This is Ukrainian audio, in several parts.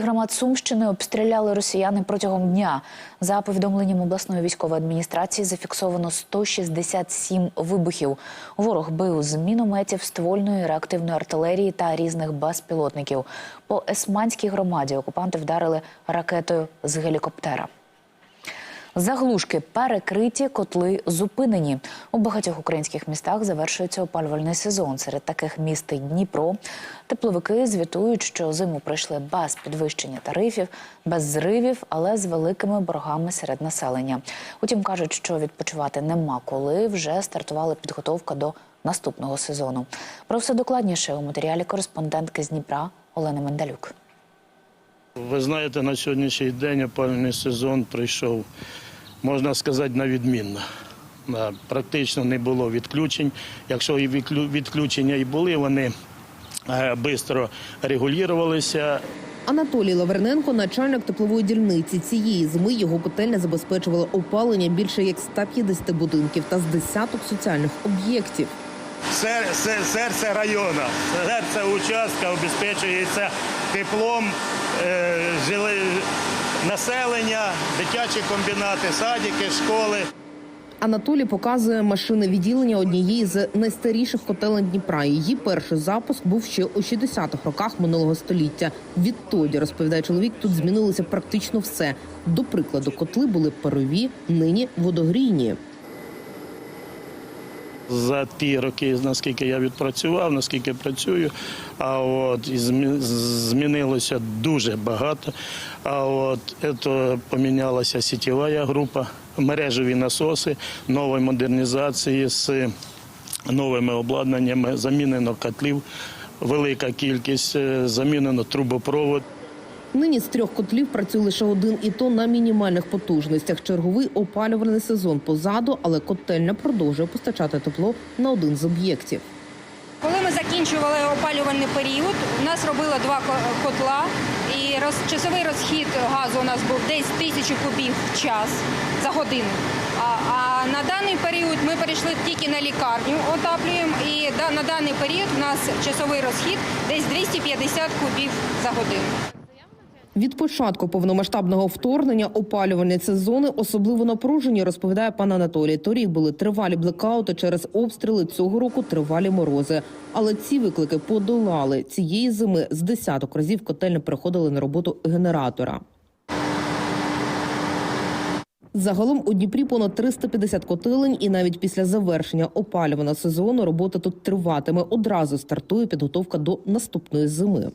Громад Сумщини обстріляли росіяни протягом дня. За повідомленням обласної військової адміністрації зафіксовано 167 вибухів. Ворог бив з мінометів, ствольної реактивної артилерії та різних безпілотників. По Есманській громаді окупанти вдарили ракетою з гелікоптера. Заглушки перекриті, котли зупинені. У багатьох українських містах завершується опалювальний сезон. Серед таких міст Дніпро. Тепловики звітують, що зиму пройшли без підвищення тарифів, без зривів, але з великими боргами серед населення. Утім, кажуть, що відпочивати нема коли. Вже стартувала підготовка до наступного сезону. Про все докладніше у матеріалі кореспондентки з Дніпра Олени Мендалюк. Ви знаєте, на сьогоднішній день опалювальний сезон прийшов, можна сказати, на відмінно. Практично не було відключень. Якщо і відключення і були, вони швидко регулювалися. Анатолій Лаврененко, начальник теплової дільниці. Цієї зими його котельня забезпечувала опалення більше як 150 будинків та з десяток соціальних об'єктів. Сер- сер- Серце району, серце участка обезпечується теплом е, жили, населення, дитячі комбінати, садики, школи. Анатолій показує машини відділення однієї з найстаріших котелень Дніпра. Її перший запуск був ще у 60-х роках минулого століття. Відтоді розповідає чоловік, тут змінилося практично все. До прикладу, котли були парові, нині водогрійні. За ті роки, наскільки я відпрацював, наскільки працюю. А от і змінилося дуже багато. А от це помінялася сітєва група, мережеві насоси, нової модернізації з новими обладнаннями, замінено котлів, велика кількість, е, замінено трубопровод. Нині з трьох котлів працює лише один, і то на мінімальних потужностях. Черговий опалювальний сезон позаду, але котельня продовжує постачати тепло на один з об'єктів. Коли ми закінчували опалювальний період, у нас робили два котла, і часовий розхід газу у нас був десь тисячу кубів в час за годину. А на даний період ми перейшли тільки на лікарню, отаплюємо, і на даний період у нас часовий розхід десь 250 кубів за годину. Від початку повномасштабного вторгнення опалювальні сезони особливо напружені, розповідає пан Анатолій. Торік були тривалі блекаути через обстріли. Цього року тривалі морози. Але ці виклики подолали. Цієї зими з десяток разів котельні приходили на роботу генератора. Загалом у Дніпрі понад 350 котелень, і навіть після завершення опалювального сезону робота тут триватиме. Одразу стартує підготовка до наступної зими.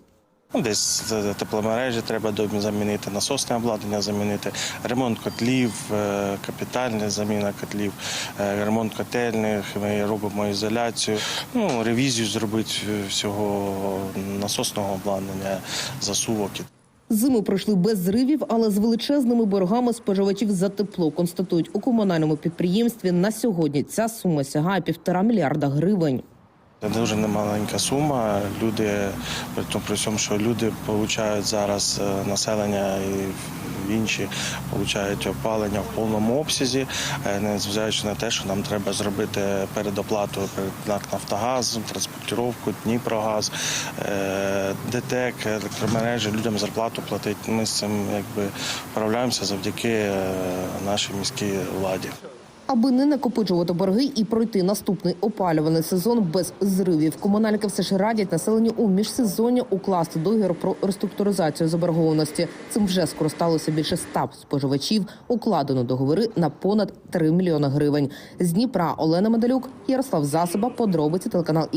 Ну, Десь тепломережі треба замінити, насосне обладнання замінити, ремонт котлів, е, капітальна заміна котлів, е, ремонт котельних. Ми робимо ізоляцію, ну, ревізію зробити е, всього насосного обладнання, засувок. Зими пройшли без зривів, але з величезними боргами споживачів за тепло констатують у комунальному підприємстві. На сьогодні ця сума сягає півтора мільярда гривень. Це дуже немаленька сума. Люди при тому що люди отримують зараз е, населення і інші отримують опалення в повному обсязі, е, незважаючи на те, що нам треба зробити передоплату перед НАК Нафтогазом, транспортировку, Дніпрогаз, е, ДТЕК, електромережі, людям зарплату платить. Ми з цим якби вправляємося завдяки нашій міській владі. Аби не накопичувати борги і пройти наступний опалюваний сезон без зривів, комунальники все ж радять населенню у міжсезоння укласти договір про реструктуризацію заборгованості. Цим вже скористалося більше ста споживачів. Укладено договори на понад 3 мільйони гривень. З Дніпра Олена Медалюк, Ярослав Засоба, подробиці телеканал.